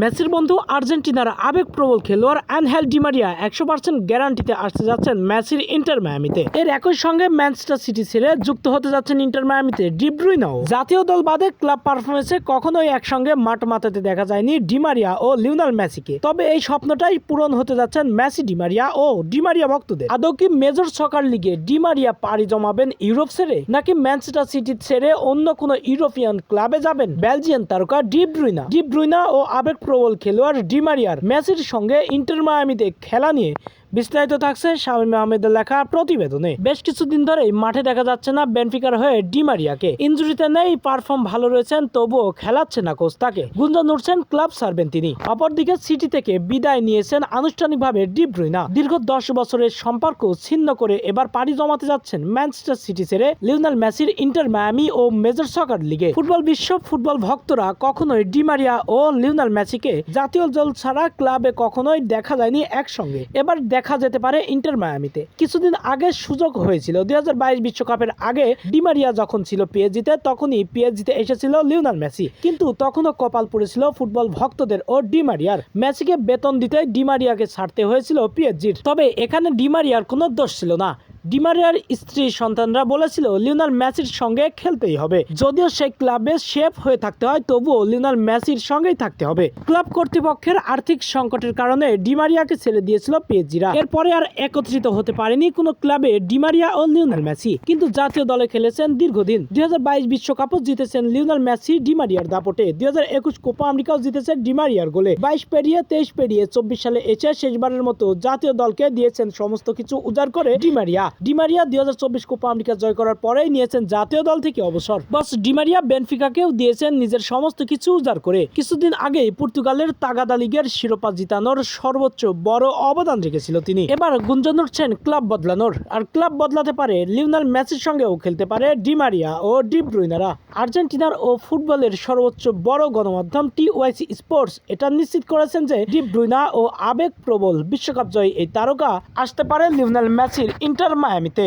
মেসির বন্ধু আর্জেন্টিনার আবেগপ্রবল খেলোয়াড় অ্যানহেল ডিমারিয়া একশো পার্সেন্ট গ্যারান্টিতে আসতে যাচ্ছেন মেসির ইন্টার মায়ামিতে। এর একই সঙ্গে ম্যানচেস্টার সিটি ছেড়ে যুক্ত হতে যাচ্ছেন ইন্টার মায়ামিতে ডিব্রুইনাও জাতীয় দল বাদে ক্লাব পারফরমেন্সে কখনোই একসঙ্গে মাঠ মাতাতে দেখা যায়নি ডিমারিয়া ও লিওনাল মেসিকে। তবে এই স্বপ্নটাই পূরণ হতে যাচ্ছেন মেসি ডিমারিয়া ও ডিমারিয়া ভক্তদের। আদৌ কি মেজর সকার লিগে ডিমারিয়া পাড়ি জমাবেন ইউরোপ ছেড়ে, নাকি ম্যানচেস্টার সিটি ছেড়ে অন্য কোনো ইউরোপিয়ান ক্লাবে যাবেন বেলজিয়ান তারকা ডিব্রুইনা ডিব্রুইনা ও আবেগপ্রবল খেলোয়াড় ডিমারিয়ার মেসির সঙ্গে ইন্টার মায়ামিতে খেলা নিয়ে বিস্তারিত থাকছে শামীম আহমেদের লেখা প্রতিবেদনে। বেশ কিছুদিন ধরেই মাঠে দেখা যাচ্ছে না বেনফিকার হয়ে ডিমারিয়াকে ইঞ্জুরিতে নেই পারফর্ম ভালো রয়েছেন, তবুও খেলাচ্ছে না কোচ তাকে গুঞ্জন উঠছেন, ক্লাব সারবেন তিনি। অপরদিকে সিটি থেকে বিদায় নিয়েছেন আনুষ্ঠানিকভাবে ডিব্রুইনা দীর্ঘ দশ বছরের সম্পর্ক ছিন্ন করে এবার পাড়ি জমাতে যাচ্ছেন ম্যানচেস্টার সিটি ছেড়ে লিওনাল মেসির ইন্টার মায়ামি ও মেজর সকার লিগে। ফুটবল বিশ্ব ফুটবল ভক্তরা কখনোই ডিমারিয়া ও লিওনাল মেসিকে জাতীয় দল ছাড়া ক্লাবে কখনোই দেখা যায়নি একসঙ্গে। এবার দেখা যেতে পারে ইন্টার মায়ামিতে। কিছুদিন আগে সুযোগ হয়েছিল, দুই বিশ্বকাপের আগে ডিমারিয়া যখন ছিল পিএসজিতে তখনই পিএসজিতে এসেছিল লিওনার মেসি। কিন্তু তখনও কপাল পড়েছিল ফুটবল ভক্তদের ও ডিমারিয়ার মেসিকে বেতন দিতে ডিমারিয়াকে ছাড়তে হয়েছিল পিএসজির তবে এখানে ডিমারিয়ার কোনো দোষ ছিল না। ডিমারিয়ার স্ত্রী সন্তানরা বলেছিল লিওনার মেসির সঙ্গে খেলতেই হবে। যদিও সেই ক্লাবে শেফ হয়ে থাকতে হয়, তবুও লিওনার মেসির সঙ্গেই থাকতে হবে। ক্লাব কর্তৃপক্ষের আর্থিক সংকটের কারণে ডিমারিয়াকে ছেড়ে দিয়েছিল পিএসজিরা। এরপরে আর একত্রিত হতে পারেনি কোনো ক্লাবে ডিমারিয়া ও লিওনার মেসি। কিন্তু জাতীয় দলে খেলেছেন দীর্ঘদিন। দুই বিশ্বকাপও জিতেছেন লিওনার মেসি ডিমারিয়ার দাপটে। দুই হাজার একুশ কোপা আমেরিকাও জিতেছেন ডিমারিয়ার গোলে। বাইশ পেরিয়ে তেইশ পেরিয়ে চব্বিশ সালে এসে শেষবারের মতো জাতীয় দলকে দিয়েছেন সমস্ত কিছু উজাড় করে ডিমারিয়া। ডিমারিয়া দুই হাজার চব্বিশ কোপা আমেরিকা জয় করার পরেই নিয়েছেন জাতীয় দল থেকে অবসর। বস, ডিমারিয়া বেনফিকাকেও দিয়েছেন নিজের সমস্ত কিছু উজাড় করে। কিছুদিন আগেই পর্তুগালের তাগাদা লিগের শিরোপা জিতানোর সর্বোচ্চ বড় অবদান রেখেছিল তিনি। এবার গুঞ্জন উঠছেন ক্লাব বদলানোর। আর ক্লাব বদলাতে পারে লিওনাল ম্যাচের সঙ্গেও খেলতে পারে ডিমারিয়া ও ডিপ ডিব্রুইনারা আর্জেন্টিনার ও ফুটবলের সর্বোচ্চ বড় গণমাধ্যম টি ওয়াইসি স্পোর্টস এটা নিশ্চিত করেছেন যে ডিপ ডিব্রুইনা ও আবেগ প্রবল বিশ্বকাপ জয়ী এই তারকা আসতে পারে লিওনাল মেসির ইন্টার মায়ামিতে